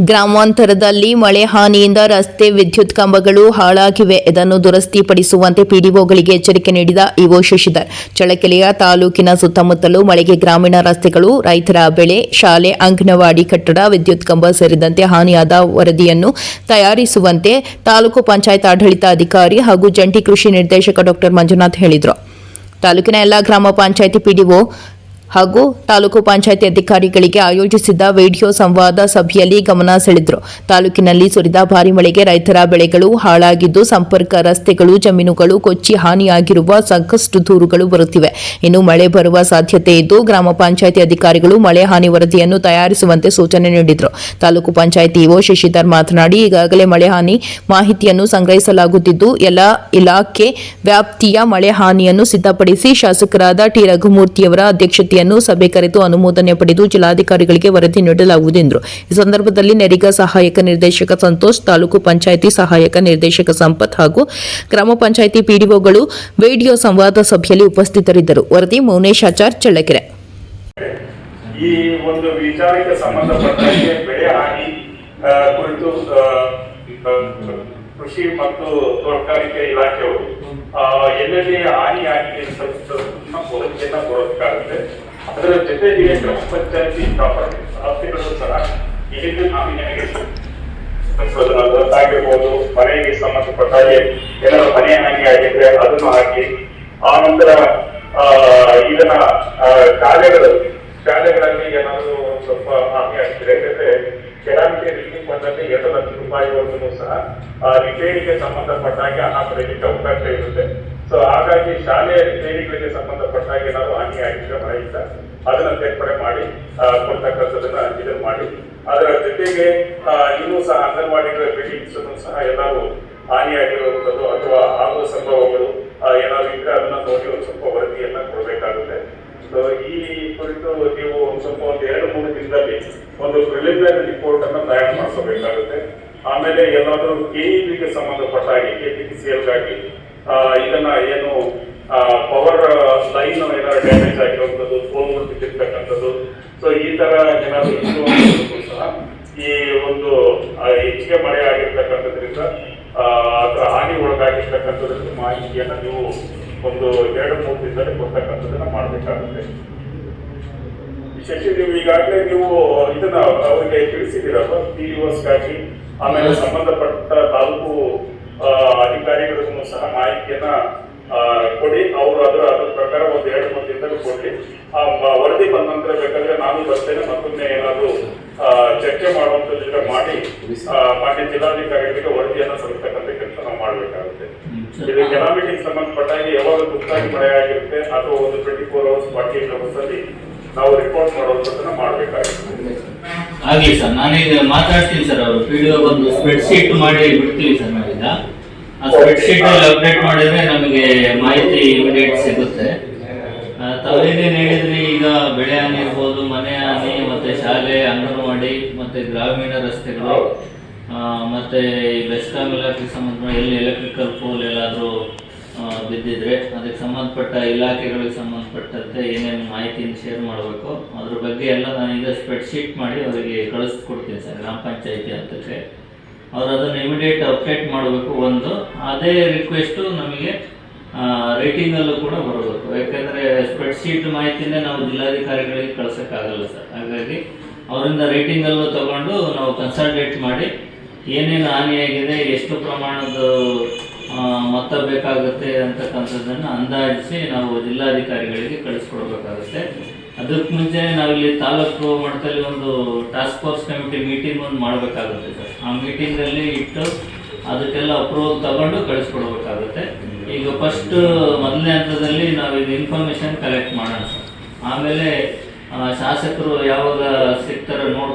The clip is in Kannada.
ಗ್ರಾಮಾಂತರದಲ್ಲಿ ಮಳೆ ಹಾನಿಯಿಂದ ರಸ್ತೆ ವಿದ್ಯುತ್ ಕಂಬಗಳು ಹಾಳಾಗಿವೆ. ಇದನ್ನು ದುರಸ್ತಿಪಡಿಸುವಂತೆ ಪಿಡಿಒಗಳಿಗೆ ಎಚ್ಚರಿಕೆ ನೀಡಿದ ಇಒ ಶಶಿಧರ್. ಚಳಕೆಲೆಯ ತಾಲೂಕಿನ ಸುತ್ತಮುತ್ತಲು ಮಳೆಗೆ ಗ್ರಾಮೀಣ ರಸ್ತೆಗಳು, ರೈತರ ಬೆಳೆ, ಶಾಲೆ, ಅಂಗನವಾಡಿ ಕಟ್ಟಡ, ವಿದ್ಯುತ್ ಕಂಬ ಸೇರಿದಂತೆ ಹಾನಿಯಾದ ವರದಿಯನ್ನು ತಯಾರಿಸುವಂತೆ ತಾಲೂಕು ಪಂಚಾಯತ್ ಆಡಳಿತ ಅಧಿಕಾರಿ ಹಾಗೂ ಜಂಟಿ ಕೃಷಿ ನಿರ್ದೇಶಕ ಡಾಕ್ಟರ್ ಮಂಜುನಾಥ್ ಹೇಳಿದರು. ತಾಲೂಕಿನ ಎಲ್ಲ ಗ್ರಾಮ ಪಂಚಾಯಿತಿ ಪಿಡಿಒ ಹಾಗೂ ತಾಲೂಕು ಪಂಚಾಯಿತಿ ಅಧಿಕಾರಿಗಳಿಗೆ ಆಯೋಜಿಸಿದ್ದ ವಿಡಿಯೋ ಸಂವಾದ ಸಭೆಯಲ್ಲಿ ಗಮನ ಸೆಳೆದರು. ತಾಲೂಕಿನಲ್ಲಿ ಸುರಿದ ಭಾರಿ ಮಳೆಗೆ ರೈತರ ಬೆಳೆಗಳು ಹಾಳಾಗಿದ್ದು ಸಂಪರ್ಕ ರಸ್ತೆಗಳು, ಜಮೀನುಗಳು ಕೊಚ್ಚಿ ಹಾನಿಯಾಗಿರುವ ಸಾಕಷ್ಟು ದೂರುಗಳು ಬರುತ್ತಿವೆ. ಇನ್ನು ಮಳೆ ಬರುವ ಸಾಧ್ಯತೆ ಇದ್ದು ಗ್ರಾಮ ಪಂಚಾಯಿತಿ ಅಧಿಕಾರಿಗಳು ಮಳೆ ಹಾನಿ ವರದಿಯನ್ನು ತಯಾರಿಸುವಂತೆ ಸೂಚನೆ ನೀಡಿದರು. ತಾಲೂಕು ಪಂಚಾಯಿತಿ ಇಒ ಶಶಿಧರ್ ಮಾತನಾಡಿ, ಈಗಾಗಲೇ ಮಳೆ ಹಾನಿ ಮಾಹಿತಿಯನ್ನು ಸಂಗ್ರಹಿಸಲಾಗುತ್ತಿದ್ದು, ಎಲ್ಲ ಇಲಾಖೆ ವ್ಯಾಪ್ತಿಯ ಮಳೆ ಹಾನಿಯನ್ನು ಸಿದ್ಧಪಡಿಸಿ ಶಾಸಕರಾದ ಟಿ. ರಘುಮೂರ್ತಿಯವರ ಅಧ್ಯಕ್ಷತೆಯನ್ನು ಸಭೆ ಕರೆದು ಅನುಮೋದನೆ ಪಡೆದು ಜಿಲ್ಲಾಧಿಕಾರಿಗಳಿಗೆ ವರದಿ ನೀಡಲಾಗುವುದು ಎಂದರು. ಈ ಸಂದರ್ಭದಲ್ಲಿ ನೆರಿಗಾ ಸಹಾಯಕ ನಿರ್ದೇಶಕ ಸಂತೋಷ್, ತಾಲೂಕು ಪಂಚಾಯಿತಿ ಸಹಾಯಕ ನಿರ್ದೇಶಕ ಸಂಪತ್ ಹಾಗೂ ಗ್ರಾಮ ಪಂಚಾಯಿತಿ ಪಿಡಿಒಗಳು ವಿಡಿಯೋ ಸಂವಾದ ಸಭೆಯಲ್ಲಿ ಉಪಸ್ಥಿತರಿದ್ದರು. ವರದಿ ಮೌನೇಶ್ ಆಚಾರ್, ಚಳ್ಳಕೆರೆ. ಈ ಒಂದು ವಿಚಾರಿಕ ಸಂಬಂಧಪಟ್ಟಂತೆ ಬೆಳೆ ಹಾನಿ ಕುರಿತು ಕೃಷಿ ಮತ್ತು ತೋಟಗಾರಿಕೆ ಇಲಾಖೆಯವರು ಎಲ್ಲೆಲ್ಲಿ ಹಾನಿಯಾಗಿದೆ ವರದಿಯನ್ನ ಅದರ ಜೊತೆಗೆ ಗ್ರಾಮ ಪಂಚಾಯತಿ ಪ್ರಾಪರ್ಟಿಗಳು ಸಹ ಇಲ್ಲಿಂದ ನಾವು ನಿಮಗೆ ಆಗಿರ್ಬೋದು ಮನೆಗೆ ಸಂಬಂಧಪಟ್ಟ ಏನಾದ್ರು ಮನೆ ಹಾಗೆ ಆಗಿದ್ರೆ ಅದನ್ನು ಹಾಕಿ, ಆ ನಂತರ ಇದನ್ನ ಶಾಲೆಗಳು, ಶಾಲೆಗಳಲ್ಲಿ ಏನಾದರೂ ಸ್ವಲ್ಪ ಹಾನಿ ಆಗ್ತಿದೆ ಯಾಕಂದ್ರೆ ಕೆರಾಮಿಟಿ ರಿಲೀಫ್ ಫಂಡಲ್ಲಿ ಎರಡು ಲಕ್ಷ ರೂಪಾಯಿವರೆಗೂ ಸಹ ರಿಪೇರಿಗೆ ಸಂಬಂಧಪಟ್ಟಾಗ ಆ ಕ್ರೆಡಿಟ್ ಅವಕಾಶ ಇರುತ್ತೆ. ಸೊ ಹಾಗಾಗಿ ಶಾಲೆಯ ರಿಪೇರಿಗಳಿಗೆ ಸಂಬಂಧಪಟ್ಟಾಗ ನಾವು ಏನಾದ್ರು ಹಾನಿ ಆಗಿದ್ರೆ ಮನೆಯಿಂದ ಅದನ್ನ ಸೇರ್ಪಡೆ ಮಾಡಿ ಕೊಡ್ತಕ್ಕಂಥದನ್ನ ಇದು ಮಾಡಿ. ಅದರ ಜೊತೆಗೆ ಇನ್ನು ಸಹ ಅಂಗನವಾಡಿಗಳ ಬಿಲ್ಡಿಂಗ್ಸ್ ಸಹ ಎಲ್ಲರೂ ಹಾನಿಯಾಗಿರುವಂಥದ್ದು ಅಥವಾ ಆಗುವ ಸಂಭವಗಳು ಏನಾದರೂ ಏನಾದ್ರು ಇದ್ರೆ ಅದನ್ನ ನೋಡಿ ಒಂದು ಸ್ವಲ್ಪ ವರದಿಯನ್ನ ಕೊಡಬೇಕಾಗುತ್ತೆ. ಸೊ ಈ ಕುರಿತು ನೀವು ಒಂದು ಸ್ವಲ್ಪ ಒಂದು ಎರಡು, ಮೂರು ದಿನದಲ್ಲಿ ಒಂದು ಪ್ರಿಲಿಮಿನರಿ ರಿಪೋರ್ಟ್ ಅನ್ನು ತಯಾರು ಮಾಡಿಸಬೇಕಾಗುತ್ತೆ ಆಮೇಲೆ ಎಲ್ಲಾದ್ರೂ ಕೆಇಬಿಗೆ ಸಂಬಂಧಪಟ್ಟ ಹಾಗೆ ಕೆ ಪಿ ಸಿ ಎಲ್ಗಾಗಿ ಇದನ್ನ ಏನು ಪವರ್ ಲೈನ್ ಏನಾದ್ರು ಡ್ಯಾಮೇಜ್ ಆಗಿರುವಂಥದ್ದು ಫೋನ್ ಬಿಟ್ಟಿರ್ತಕ್ಕಂಥದ್ದು ಸೊ ಈ ತರ ಏನಾದರೂ ಸಹ ಈ ಒಂದು ಹೆಚ್ಚಿಗೆ ಮಳೆ ಆಗಿರ್ತಕ್ಕಂಥದ್ರಿಂದ ಅದರ ಹಾನಿ ಒಳಗಾಗಿರ್ತಕ್ಕಂಥದ್ರ ಮಾಹಿತಿಯನ್ನು ನೀವು ಒಂದು ಎರಡು ಮೂರು ದಿನದಲ್ಲಿ ಕೊಡ್ತಕ್ಕಂಥದ್ದನ್ನ ಮಾಡಬೇಕಾಗುತ್ತೆ. ಶಶಿ ನೀವು ಈಗಾಗಲೇ ನೀವು ಇದನ್ನ ಅವರಿಗೆ ತಿಳಿಸಿದ್ದೀರಲ್ವ ಪಿ ಗಾಗಿ ಆಮೇಲೆ ಸಂಬಂಧಪಟ್ಟ ತಾಲೂಕು ಅಧಿಕಾರಿಗಳಿಗೂ ಸಹ ಮಾಹಿತಿಯನ್ನ ಕೊಡಿ. ಅವರು ಅದರ ಅದ್ರ ಪ್ರಕಾರ ಒಂದು ಎರಡು ಮೂರು ದಿನದಲ್ಲಿ ಕೊಡ್ಲಿ. ಆ ವರದಿ ಬಂದ ನಂತರ ಬೇಕಾದ್ರೆ ನಾನು ಬರ್ತೇನೆ ಮತ್ತೊಮ್ಮೆ ಏನಾದರೂ ಚರ್ಚೆ ಮಾಡುವಂತದ್ದಿದ್ರೆ ಮಾಡಿ ಮಾಡಿ ಮಾನ್ಯ ಜಿಲ್ಲಾಧಿಕಾರಿಗಳಿಗೆ ವರದಿಯನ್ನು ಸಲ್ಲಿಸ್ತಕ್ಕಂಥ ಕೆಲಸ ನಾವು ಮಾಡಬೇಕಾಗುತ್ತೆ. ಇದು ಕೆಲಾಮಿಟಿಗೆ ಸಂಬಂಧಪಟ್ಟ ಹಾಗೆ ಯಾವಾಗ ತುರ್ತಾಗಿ ಮಳೆ ಆಗಿರುತ್ತೆ ಅಥವಾ ಒಂದು twenty four hours forty eight hours ಅಲ್ಲಿ ನಾವು ರಿಪೋರ್ಟ್ ಮಾಡುವಂಥದ್ದನ್ನ ಮಾಡಬೇಕಾಗಿತ್ತು. ಆಗ್ಲಿ ಸರ್ ನಾನೀಗ ಮಾತಾಡ್ತೀನಿ ಸರ್ ಅವರು. ಪಿಡಿಒ ಒಂದು ಸ್ಪ್ರೆಡ್ ಶೀಟ್ ಮಾಡಿ ಬಿಡ್ತೀವಿ ಸರ್ ನಾವೀಗ. ಆ ಸ್ಪ್ರೆಡ್ ಶೀಟ್ ಅಪ್ಡೇಟ್ ಮಾಡಿದ್ರೆ ನಮಗೆ ಮಾಹಿತಿ ಇಮಿಡಿಯೇಟ್ ಸಿಗುತ್ತೆ. ತಾವೇನೇನು ಹೇಳಿದ್ರಿ? ಈಗ ಬೆಳೆ ಹಾನಿ ಇರ್ಬೋದು, ಮನೆ ಹಾನಿ, ಮತ್ತೆ ಶಾಲೆ, ಅಂಗನವಾಡಿ, ಮತ್ತೆ ಗ್ರಾಮೀಣ ರಸ್ತೆಗಳು ಮತ್ತೆ ಬೆಸ್ಕಾಮ್ ಬೆಸ್ಕಾಂ ಇಲಾಖೆಗೆ ಸಂಬಂಧ ಎಲ್ಲಿ ಎಲೆಕ್ಟ್ರಿಕಲ್ ಪೋಲ್ ಎಲ್ಲಾದರೂ ಬಿದ್ದಿದ್ರೆ. ಅದಕ್ಕೆ ಸಂಬಂಧಪಟ್ಟ ಇಲಾಖೆಗಳಿಗೆ ಸಂಬಂಧಪಟ್ಟಂತೆ ಏನೇನು ಮಾಹಿತಿಯನ್ನು ಶೇರ್ ಮಾಡಬೇಕು, ಅದ್ರ ಬಗ್ಗೆ ಎಲ್ಲ ನಾನು ಈಗ ಸ್ಪ್ರೆಡ್ ಶೀಟ್ ಮಾಡಿ ಅವರಿಗೆ ಕಳಿಸ್ಕೊಡ್ತೀನಿ ಸರ್, ಗ್ರಾಮ ಪಂಚಾಯಿತಿ ಹತ್ತಕ್ಕೆ ಅವ್ರು ಅದನ್ನು ಇಮಿಡಿಯೇಟ್ ಅಪ್ಡೇಟ್ ಮಾಡಬೇಕು ಒಂದು. ಅದೇ ರಿಕ್ವೆಸ್ಟು ನಮಗೆ ರೇಟಿಂಗಲ್ಲೂ ಕೂಡ ಬರಬೇಕು. ಯಾಕೆಂದರೆ ಸ್ಪ್ರೆಡ್ ಶೀಟ್ ಮಾಹಿತಿನೇ ನಾವು ಜಿಲ್ಲಾಧಿಕಾರಿಗಳಿಗೆ ಕಳ್ಸೋಕ್ಕಾಗಲ್ಲ ಸರ್. ಹಾಗಾಗಿ ಅವರಿಂದ ರೇಟಿಂಗಲ್ಲೂ ತಗೊಂಡು ನಾವು ಕನ್ಸಲ್ಟೇಟ್ ಮಾಡಿ ಏನೇನು ಹಾನಿಯಾಗಿದೆ, ಎಷ್ಟು ಪ್ರಮಾಣದ ಮೊತ್ತ ಬೇಕಾಗುತ್ತೆ ಅಂತಕ್ಕಂಥದ್ದನ್ನು ಅಂದಾಜಿಸಿ ನಾವು ಜಿಲ್ಲಾಧಿಕಾರಿಗಳಿಗೆ ಕಳಿಸ್ಕೊಡ್ಬೇಕಾಗುತ್ತೆ. ಅದಕ್ಕೆ ಮುಂಚೆ ನಾವಿಲ್ಲಿ ತಾಲೂಕು ಮಟ್ಟದಲ್ಲಿ ಒಂದು ಟಾಸ್ಕ್ ಫೋರ್ಸ್ ಕಮಿಟಿ ಮೀಟಿಂಗ್ ಒಂದು ಮಾಡಬೇಕಾಗುತ್ತೆ ಸರ್. ಆ ಮೀಟಿಂಗಲ್ಲಿ ಇಟ್ಟು ಅದಕ್ಕೆಲ್ಲ ಅಪ್ರೂವಲ್ ತಗೊಂಡು ಕಳಿಸ್ಕೊಡ್ಬೇಕಾಗುತ್ತೆ. ಈಗ ಫಸ್ಟ್ ಮೊದಲನೇ ಹಂತದಲ್ಲಿ ನಾವು ಇದು ಇನ್ಫಾರ್ಮೇಶನ್ ಕಲೆಕ್ಟ್ ಮಾಡೋಣ ಸರ್. ಆಮೇಲೆ ಶಾಸಕರು ಯಾವಾಗ ಸಿಗ್ತಾರೋ ನೋಡ್